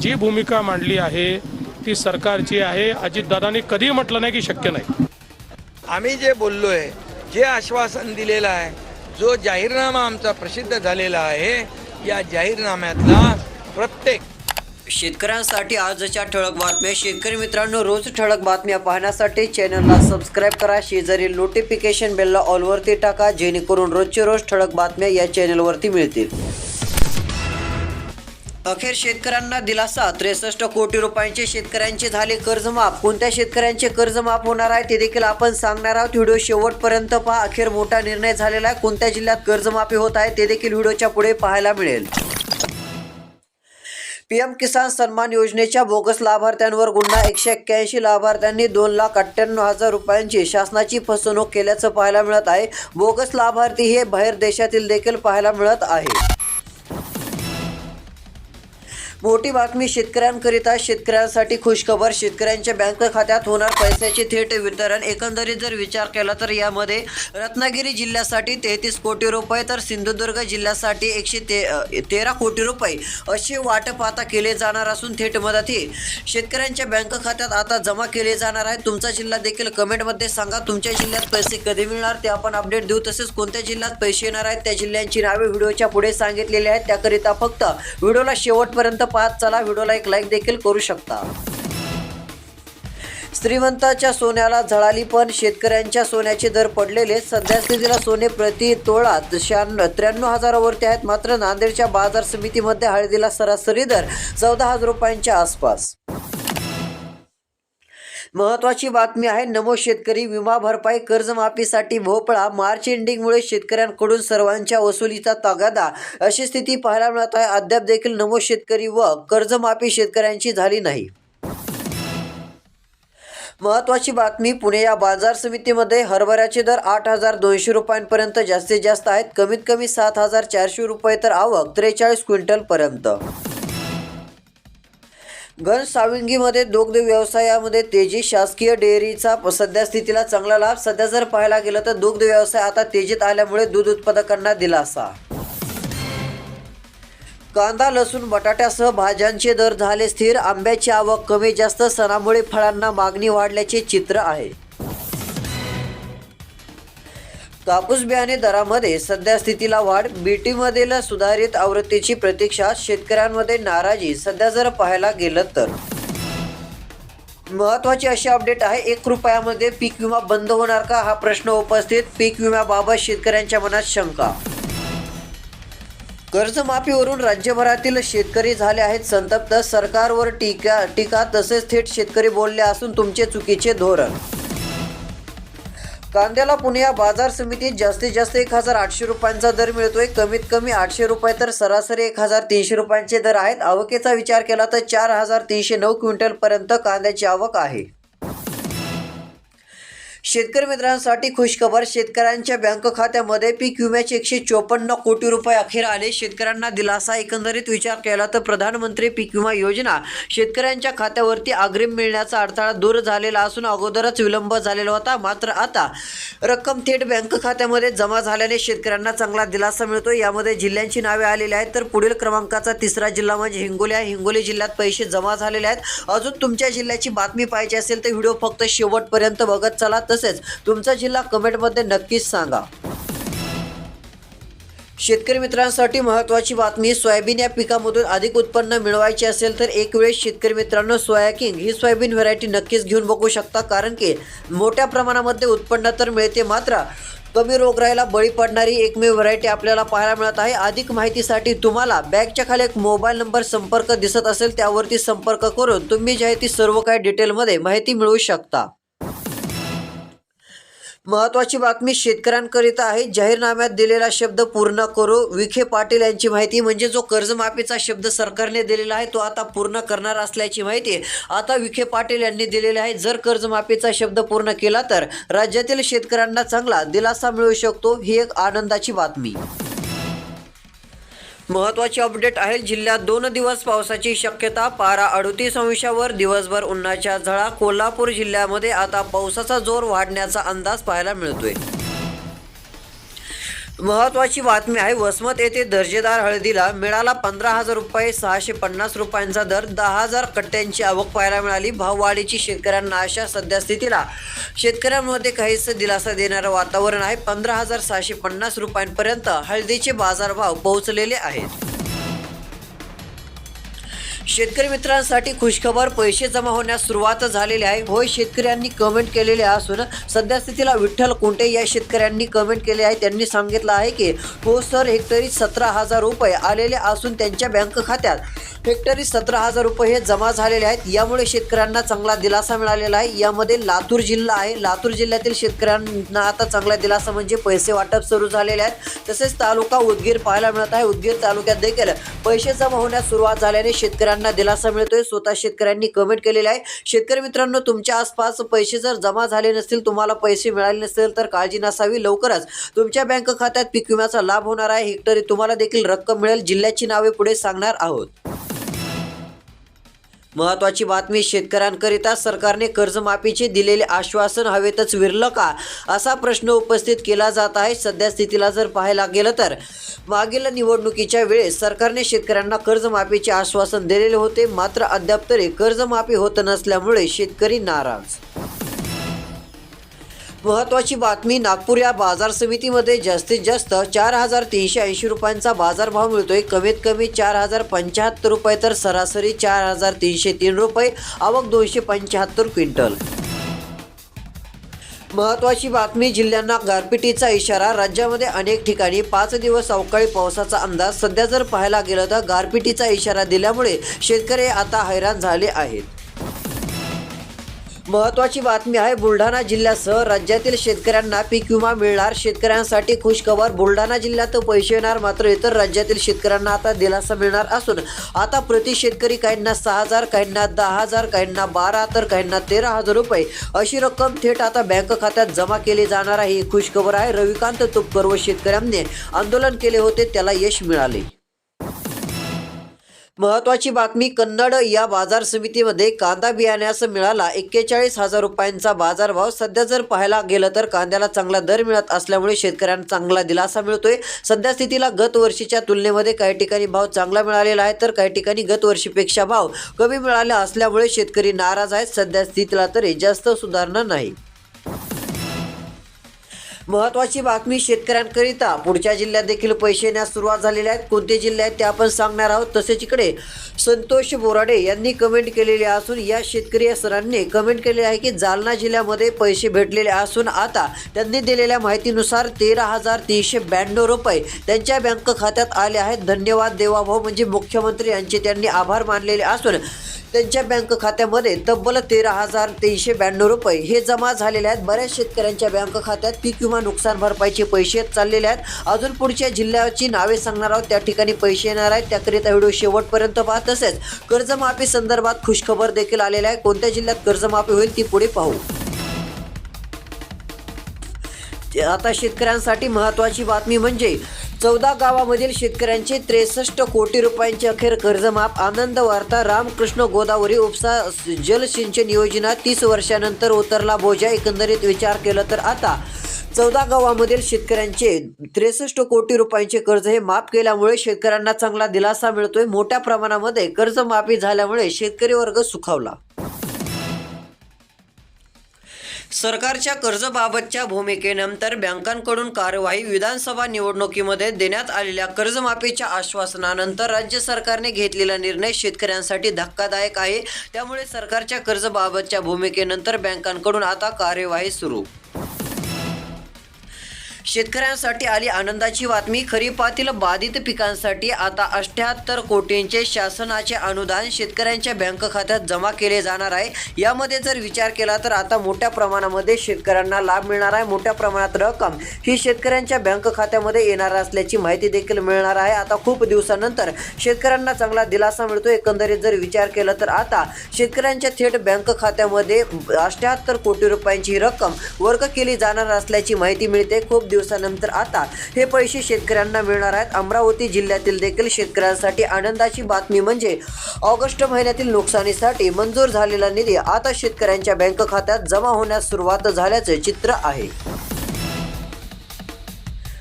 जी भूमिका मांडली आहे ती सरकारची आहे. अजितदादांनी कधीही म्हटलं नाही की शक्य नाही. आम्ही जे बोललो आहे जे आश्वासन दिलेलं आहे जो जाहीरनामा आमचा प्रसिद्ध झालेला आहे या जाहीरनाम्यातला प्रत्येक शेतकऱ्यांसाठी आजच्या ठळक बातम्या. शेतकरी मित्रांनो रोज ठळक बातम्या पाहण्यासाठी चॅनलला सबस्क्राईब करा. शेजारील नोटिफिकेशन बेलला ऑलवरती टाका जेणेकरून रोजचे रोज ठळक बातम्या या चॅनलवरती मिळतील. अखेर शेतकऱ्यांना दिलासा. त्रेसष्ट कोटी रुपयांचे शेतकऱ्यांचे झाले कर्जमाफ. कोणत्या शेतकऱ्यांचे कर्जमाफ होणार आहे ते देखील आपण सांगणार आहोत. व्हिडिओ शेवटपर्यंत पहा. अखेर मोठा निर्णय झालेला आहे. कोणत्या जिल्ह्यात कर्जमाफी होत आहे ते देखील व्हिडिओच्या पुढे पाहायला मिळेल. पीएम किसान सन्मान योजनेच्या बोगस लाभार्थ्यांवर गुन्हा. एकशे एक्क्याऐंशी लाभार्थ्यांनी दोन लाख अठ्ठ्याण्णव हजार रुपयांची शासनाची फसवणूक केल्याचं पाहायला मिळत आहे. बोगस लाभार्थी हे बाहेर देशातील देखील पाहायला मिळत आहे. मोठी बातमी शेतकऱ्यांकरिता शेतकऱ्यांसाठी खुशखबर. शेतकऱ्यांच्या बँक खात्यात होणार पैशाचे थेट वितरण. एकंदरीत जर विचार केला तर यामध्ये रत्नागिरी जिल्ह्यासाठी तेहतीस कोटी रुपये तर सिंधुदुर्ग जिल्ह्यासाठी एकशे ते तेरा कोटी रुपये असे वाटप आता केले जाणार असून थेट मदत ही शेतकऱ्यांच्या बँक खात्यात आता जमा केले जाणार आहे. तुमचा जिल्हा देखील कमेंटमध्ये सांगा. तुमच्या जिल्ह्यात पैसे कधी मिळणार ते आपण अपडेट देऊ. तसेच कोणत्या जिल्ह्यात पैसे येणार आहेत त्या जिल्ह्यांची नावे व्हिडिओच्या पुढे सांगितलेली आहेत. त्याकरिता फक्त व्हिडिओला शेवटपर्यंत पाहत चला व्हिडिओला एक लाईक देखील करू शकता. श्रीमंताच्या सोन्याला झळाली पण शेतकऱ्यांच्या सोन्याचे दर पडलेले. सध्या स्थितीला सोने प्रति तोळा शहाण्णव त्र्याण्णव हजारावरती आहेत. मात्र नांदेडच्या बाजार समितीमध्ये हळदीला सरासरी दर चौदा हजार रुपयांच्या आसपास. महत्वाची बातमी आहे नमो शेतकरी विमा भरपाई कर्जमाफीसाठी भोपळा. मार्च एंडिंगमुळे शेतकऱ्यांकडून सर्वांच्या वसुलीचा तगादा. अशी स्थिती पाहायला मिळत आहे. अद्याप देखील नमो शेतकरी व कर्जमाफी शेतकऱ्यांची झाली नाही. महत्वाची बातमी पुणे या बाजार समितीमध्ये हरभऱ्याचे दर आठ हजार दोनशे रुपयांपर्यंत जास्तीत जास्त आहेत. कमीत कमी सात हजार चारशे रुपये तर आवक त्रेचाळीस क्विंटलपर्यंत. घन सावंगीमध्ये दुग्ध व्यवसायामध्ये तेजी शासकीय डेअरीचा सध्या स्थितीला चांगला लाभ. सध्या जर पाहायला गेलं तर दुग्ध व्यवसाय आता तेजीत आल्यामुळे दूध उत्पादकांना दिलासा. कांदा लसूण बटाट्यासह भाज्यांचे दर झाले स्थिर. आंब्याची आवक कमी. जास्त सणामुळे फळांना मागणी वाढल्याचे चित्र आहे. कापूस बियाणे दरामध्ये सध्या स्थितीला वाढ. बीटीमधील सुधारित आवृत्तीची प्रतीक्षा शेतकऱ्यांमध्ये नाराजी. सध्या जर पाहायला गेलं तर. महत्वाची अशी अपडेट आहे एक रुपयामध्ये पीक विमा बंद होणार का? हा प्रश्न उपस्थित. पीक विम्याबाबत शेतकऱ्यांच्या मनात शंका. कर्जमाफीवरून राज्यभरातील शेतकरी झाले आहेत संतप्त. सरकारवर टीका टीका तसेच थेट शेतकरी बोलले असून तुमचे चुकीचे धोरण. कांद्याला पुणे या बाजार समितीत जास्तीत जास्त एक हजार आठशे रुपयांचा दर मिळतोय. कमीत कमी आठशे रुपये तर सरासरी एक हजार तीनशे रुपयांचे दर आहेत. आवकेचा विचार केला तर चार हजार तीनशे नऊ क्विंटलपर्यंत कांद्याची आवक आहे. शेतकरी मित्रांसाठी खुशखबर शेतकऱ्यांच्या बँक खात्यामध्ये पीक विम्याचे एकशे चोपन्न कोटी रुपये अखेर आले. शेतकऱ्यांना दिलासा एकंदरीत विचार केला तर प्रधानमंत्री पीक विमा योजना शेतकऱ्यांच्या खात्यावरती अग्रिम मिळण्याचा अडथळा दूर झालेला असून अगोदरच विलंब झालेला होता. मात्र आता रक्कम थेट बँक खात्यामध्ये जमा झाल्याने शेतकऱ्यांना चांगला दिलासा मिळतो यामध्ये जिल्ह्यांची नावे आलेली आहेत तर पुढील क्रमांकाचा तिसरा जिल्हा म्हणजे हिंगोली आहे. हिंगोली जिल्ह्यात पैसे जमा झालेले आहेत. अजून तुमच्या जिल्ह्याची बातमी पाहिजे असेल तर व्हिडिओ फक्त शेवटपर्यंत बघत चला. तसेच तुमचा जिल्हा कमेंटमध्ये नक्कीच सांगा. शेतकरी मित्रांसाठी महत्त्वाची बातमी सोयाबीन या पिकामधून अधिक उत्पन्न मिळवायचे असेल तर एक वेळेस शेतकरी मित्रांनो सोया किंग ही सोयाबीन व्हरायटी नक्कीच घेऊन बघू शकता कारण की मोठ्या प्रमाणामध्ये उत्पन्न तर मिळते मात्र कमी रोगराईला बळी पडणारी एकमेव व्हरायटी आपल्याला पाहायला मिळत आहे. अधिक माहितीसाठी तुम्हाला बॅगच्या खाली एक मोबाईल नंबर संपर्क दिसत असेल त्यावरती संपर्क करून तुम्ही जे आहे ती सर्व काही डिटेलमध्ये माहिती मिळवू शकता. महत्वाची बातमी शेतकऱ्यांकरिता आहे. जाहीरनाम्यात दिलेला शब्द पूर्ण करू. विखे पाटील यांची माहिती म्हणजे जो कर्जमाफीचा शब्द सरकारने दिलेला आहे तो आता पूर्ण करणार असल्याची माहिती आता विखे पाटील यांनी दिलेली आहे. जर कर्जमाफीचा शब्द पूर्ण केला तर राज्यातील शेतकऱ्यांना चांगला दिलासा मिळू शकतो. ही एक आनंदाची बातमी. महत्वाची अपडेट आहे जिल्ह्यात दोन दिवस पावसाची शक्यता पारा अडतीस अंशावर दिवसभर उन्हाच्या झळा. कोल्हापूर जिल्ह्यामध्ये आता पावसाचा जोर वाढण्याचा अंदाज पाहायला मिळतोय. महत्वाची बातमी आहे वसमत येथे दर्जेदार हळदीला मिळाला पंधरा हजार रुपये सहाशे पन्नास रुपयांचा दर दहा हजार कट्ट्यांची आवक पाहायला मिळाली. भाववाढीची शेतकऱ्यांना अशा सध्या स्थितीला. शेतकऱ्यांमध्ये काहीच दिलासा देणारं वातावरण आहे. पंधरा हजार सहाशे पन्नास रुपयांपर्यंत हळदीचे बाजारभाव पोहोचलेले आहेत. शेतकरी मित्रांसाठी खुशखबर पैसे जमा होण्यास सुरुवात झालेली आहे. होय शेतकऱ्यांनी कमेंट केलेले असून सध्या स्थितीला विठ्ठल कुंटे या शेतकऱ्यांनी कमेंट केले आहे. त्यांनी सांगितलं आहे की हो सर हेक्टरी सतरा हजार रुपये आलेले असून त्यांच्या बँक खात्यात. हेक्टरी सतरा हजार रुपये हे जमा झालेले आहेत. यामुळे शेतकऱ्यांना चांगला दिलासा मिळालेला आहे. यामध्ये लातूर जिल्हा आहे. लातूर जिल्ह्यातील शेतकऱ्यांना आता चांगला दिलासा म्हणजे पैसे वाटप सुरू झालेले आहेत. तसेच तालुका उदगीर पाहायला मिळत आहे. उदगीर तालुक्यात देखील पैसे जमा होण्यास सुरुवात झाल्याने शेतकऱ्यांना दिलासा मिळतोय. स्वतः शेतकऱ्यांनी कमेंट केलेले आहे. शेतकरी मित्रांनो तुमच्या आसपास पैसे जर जमा झाले नसतील तुम्हाला पैसे मिळाले नसतील तर काळजी नसावी. लवकरच तुमच्या बँक खात्यात पीक विम्याचा लाभ होणार आहे. हेक्टरी तुम्हाला देखील रक्कम मिळेल. जिल्ह्याची नावे पुढे सांगणार आहोत. महत्वाची बातमी शेतकऱ्यांकरिता सरकारने कर्जमाफीचे दिलेले आश्वासन हवेतच विरलं का? असा प्रश्न उपस्थित केला जात आहे. सध्या स्थितीला जर पाहायला गेलं तर मागील निवडणुकीच्या वेळेस सरकारने शेतकऱ्यांना कर्जमाफीचे आश्वासन दिलेले होते. मात्र अद्याप तरी कर्जमाफी होत नसल्यामुळे शेतकरी नाराज. महत्वाची बातमी नागपूर या बाजार समितीमध्ये जास्तीत जास्त चार हजार तीनशे ऐंशी रुपयांचा बाजारभाव मिळतोय. कमीत कमी चार हजार पंच्याहत्तर रुपये तर सरासरी चार हजार तीनशे तीन रुपये आवक दोनशे पंच्याहत्तर क्विंटल. महत्वाची बातमी जिल्ह्यांना गारपिटीचा इशारा राज्यामध्ये अनेक ठिकाणी पाच दिवस अवकाळी पावसाचा अंदाज. सध्या जर पाहायला गेलं तर गारपिटीचा इशारा दिल्यामुळे शेतकरी आता हैराण झाले आहेत. महत्वाची बातमी आहे बुलढाणा जिल्ह्यासह राज्यातील शेतकऱ्यांना पीक विमा मिळणार. शेतकऱ्यांसाठी खुशखबर बुलढाणा जिल्ह्यात पैसे येणार मात्र इतर राज्यातील शेतकऱ्यांना आता दिलासा मिळणार असून आता प्रति शेतकरी काहींना सहा हजार काहींना दहा हजार काहींना बारा तर काहींना तेरा हजार रुपये. अशी रक्कम थेट आता बँक खात्यात जमा केली जाणार आहे. ही खुशखबर आहे. रविकांत तुपकर व शेतकऱ्यांनी आंदोलन केले होते त्याला यश मिळाले. महत्वाची बातमी कन्नड या बाजार समितीमध्ये कांदा बियाण्यास मिळाला. एक्केचाळीस हजार रुपयांचा बाजारभाव सध्या जर पाहायला गेलं तर कांद्याला चांगला दर मिळत असल्यामुळे शेतकऱ्यांना चांगला दिलासा मिळतोय. सध्या स्थितीला गत वर्षीच्या तुलनेमध्ये काही ठिकाणी भाव चांगला मिळालेला आहे तर काही ठिकाणी गत वर्षीपेक्षा भाव कमी मिळाला असल्यामुळे शेतकरी नाराज आहेत. सध्या स्थितीला तरी जास्त सुधारणा नाही. महत्वाची बातमी शेतकऱ्यांकरिता. पुढच्या जिल्ह्यात देखील पैसे येण्यास सुरुवात झालेल्या आहेत. कोणते जिल्हे आहेत ते आपण सांगणार आहोत. तसेच इकडे संतोष बोराडे यांनी कमेंट केलेले असून या शेतकरी सरांनी कमेंट केले आहे की जालना जिल्ह्यामध्ये पैसे भेटलेले असून आता त्यांनी दिलेल्या माहितीनुसार तेरा हजार तीनशे ब्याण्णव रुपये त्यांच्या बँक खात्यात आले आहेत. धन्यवाद देवाभाऊ. म्हणजे मुख्यमंत्री यांचे त्यांनी आभार मानलेले असून त्यांच्या बँक खात्यामध्ये तब्बल तेरा हजार तीनशे ब्याण्णव रुपये हे जमा झालेले आहेत. बऱ्याच शेतकऱ्यांच्या बँक खात्यात पीक विमा नुकसान भरपाईचे पैसे चाललेले आहेत. अजून पुढच्या जिल्ह्याची नावे सांगणार आहोत. त्या ठिकाणी पैसे येणार आहेत. त्याकरिता व्हिडिओ शेवटपर्यंत पाहत तसेच कर्जमाफी संदर्भात खुशखबर देखील आलेला आहे. कोणत्या जिल्ह्यात कर्जमाफी होईल ती पुढे पाहू. आता शेतकऱ्यांसाठी महत्त्वाची बातमी म्हणजे चौदा गावामधील शेतकऱ्यांचे त्रेसष्ट कोटी रुपयांचे अखेर कर्जमाफ. आनंद वार्ता रामकृष्ण गोदावरी उपसा जलसिंचन योजना तीस वर्षानंतर उतरला बोजा. एकंदरीत विचार केला तर आता चौदा गावामधील शेतकऱ्यांचे त्रेसष्ट कोटी रुपयांचे कर्ज हे माफ केल्यामुळे शेतकऱ्यांना चांगला दिलासा मिळतोय. मोठ्या प्रमाणामध्ये कर्जमाफी झाल्यामुळे शेतकरी वर्ग सुखावला. सरकारच्या कर्जबाबतच्या भूमिकेनंतर बँकांकडून कार्यवाही विधानसभा निवडणुकीमध्ये देण्यात आलेल्या कर्जमाफीच्या आश्वासनानंतर राज्य सरकारने घेतलेला निर्णय शेतकऱ्यांसाठी धक्कादायक आहे. त्यामुळे सरकारच्या कर्जबाबतच्या भूमिकेनंतर बँकांकडून आता कार्यवाही सुरू. शेतकऱ्यांसाठी आली आनंदाची बातमी. खरीपातील बाधित पिकांसाठी आता अठ्याहत्तर कोटींचे शासनाचे अनुदान शेतकऱ्यांच्या बँक खात्यात जमा केले जाणार आहे. यामध्ये जर विचार केला तर आता मोठ्या प्रमाणामध्ये शेतकऱ्यांना लाभ मिळणार आहे. मोठ्या प्रमाणात रक्कम ही शेतकऱ्यांच्या बँक खात्यामध्ये येणार असल्याची माहिती देखील मिळणार आहे. आता खूप दिवसानंतर शेतकऱ्यांना चांगला दिलासा मिळतो एकंदरीत जर विचार केला तर आता शेतकऱ्यांच्या थेट बँक खात्यामध्ये अठ्याहत्तर कोटी रुपयांची रक्कम वर्ग केली जाणार असल्याची माहिती मिळते. खूप दिवसानंतर आता हे पैसे शेतकऱ्यांना मिळणार आहेत. अमरावती जिल्ह्यातील देखील शेतकऱ्यांसाठी आनंदाची बातमी म्हणजे ऑगस्ट महिन्यातील नुकसानीसाठी मंजूर झालेला निधी आता शेतकऱ्यांच्या बँक खात्यात जमा होण्यास सुरुवात झाल्याचे चित्र आहे.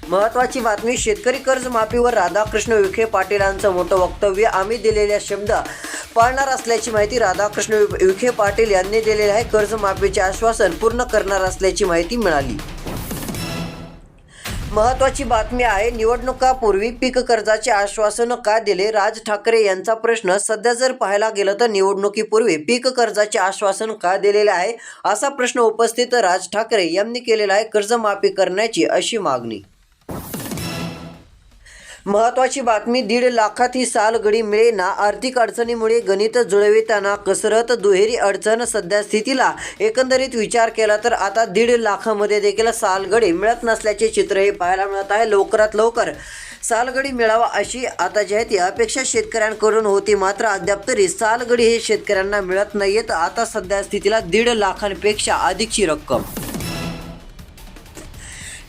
महत्वाची बातमी शेतकरी कर्जमाफीवर राधाकृष्ण विखे पाटीलांचं मोठं वक्तव्य. आम्ही दिलेल्या शब्द पाळणार असल्याची माहिती राधाकृष्ण विखे पाटील यांनी दिलेले आहे. कर्जमाफीचे आश्वासन पूर्ण करणार असल्याची माहिती मिळाली. महत्वाची बातमी आहे निवडणुकापूर्वी पीक कर्जाचे आश्वासन का दिले? राज ठाकरे यांचा प्रश्न सध्या जर पाहायला गेलं तर निवडणुकीपूर्वी पीक कर्जाचे आश्वासन का दिलेले आहे? असा प्रश्न उपस्थित राज ठाकरे यांनी केलेला आहे कर्जमाफी करण्याची अशी मागणी. महत्वाची बातमी दीड लाखात ही सालगडी मिळेना. आर्थिक अडचणीमुळे गणित जुळविताना कसरत दुहेरी अडचण सध्या स्थितीला एकंदरीत विचार केला तर आता दीड लाखामध्ये देखील सालगडी मिळत नसल्याचे चित्र हे पाहायला मिळत आहे. लवकरात लवकर सालगडी मिळावा अशी आता जी आहे ती अपेक्षा शेतकऱ्यांकडून होती मात्र अद्याप तरी सालगडी हे शेतकऱ्यांना मिळत नाहीयेत. आता सध्या स्थितीला दीड लाखांपेक्षा अधिकची रक्कम.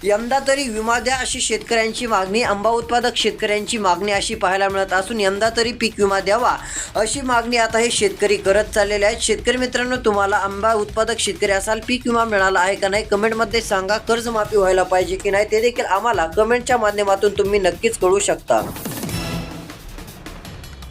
यंदा तरी विमा द्या अशी शेतकऱ्यांची मागणी आंबा उत्पादक शेतकऱ्यांची मागणी अशी पाहायला मिळत असून यंदा तरी पीक विमा द्यावा अशी मागणी आता हे शेतकरी करत चाललेले आहेत. शेतकरी मित्रांनो तुम्हाला आंबा उत्पादक शेतकरी असाल पीक विमा मिळाला आहे का नाही कमेंटमध्ये सांगा. कर्जमाफी व्हायला पाहिजे की नाही ते देखील आम्हाला कमेंटच्या माध्यमातून तुम्ही नक्कीच कळू शकता.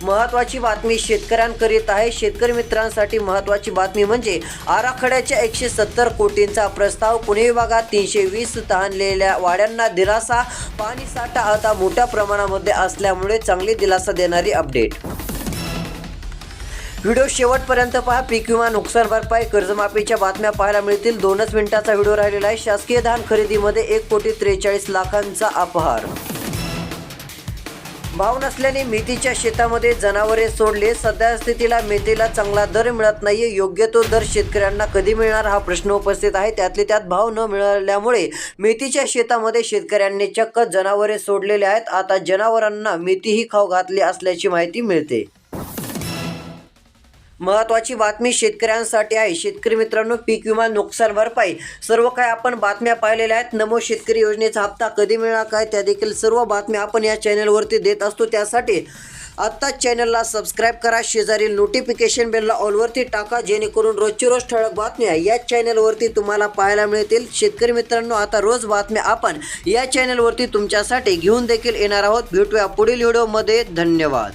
महत्वाची बातमी शेतकऱ्यांकरीत आहे. शेतकरी मित्रांसाठी महत्वाची बातमी म्हणजे आराखड्याच्या एकशे सत्तर कोटींचा प्रस्ताव. पुणे विभागात तीनशे वीस तहानलेल्या वाड्यांना दिलासा. पाणी साठा आता मोठ्या प्रमाणामध्ये असल्यामुळे चांगली दिलासा देणारी अपडेट. व्हिडिओ शेवटपर्यंत पहा. पीक विमा नुकसान भरपाई कर्जमाफीच्या बातम्या पाहायला मिळतील. दोनच मिनिटाचा व्हिडिओ राहिलेला आहे. शासकीय धान खरेदीमध्ये एक कोटी त्रेचाळीस लाखांचा अपहार. भाव नसल्याने मेथीच्या शेतामध्ये जनावरे सोडले. सध्या स्थितीला मेथीला चांगला दर मिळत नाहीये. योग्य तो दर शेतकऱ्यांना कधी मिळणार हा प्रश्न उपस्थित आहे. त्यातले त्यात भाव न मिळाल्यामुळे मेथीच्या शेतामध्ये शेतकऱ्यांनी चक्क जनावरे सोडलेले आहेत. आता जनावरांना मेथीही खाऊ घातली असल्याची माहिती मिळते. महत्वाची बातमी शेतकऱ्यांसाठी आहे. शेतकरी मित्रांनो पीक विमा नुकसान भरपाई. सर्व काय आपण बातम्या पाहिलेल्या आहेत. नमो शेतकरी योजनेचा हप्ता कधी मिळणार काय त्या देखील सर्व बातम्या आपण या चॅनलवरती देत असतो. त्यासाठी आत्ताच चॅनलला सबस्क्राईब करा. शेजारील नोटिफिकेशन बेलला ऑलवरती टाका. जेणेकरून रोजची रोज ठळक बातम्या या चॅनलवरती तुम्हाला पाहायला मिळतील. शेतकरी मित्रांनो आता रोज बातम्या आपण या चॅनलवरती तुमच्यासाठी घेऊन देखील येणार आहोत. भेटूया पुढील व्हिडिओमध्ये. धन्यवाद.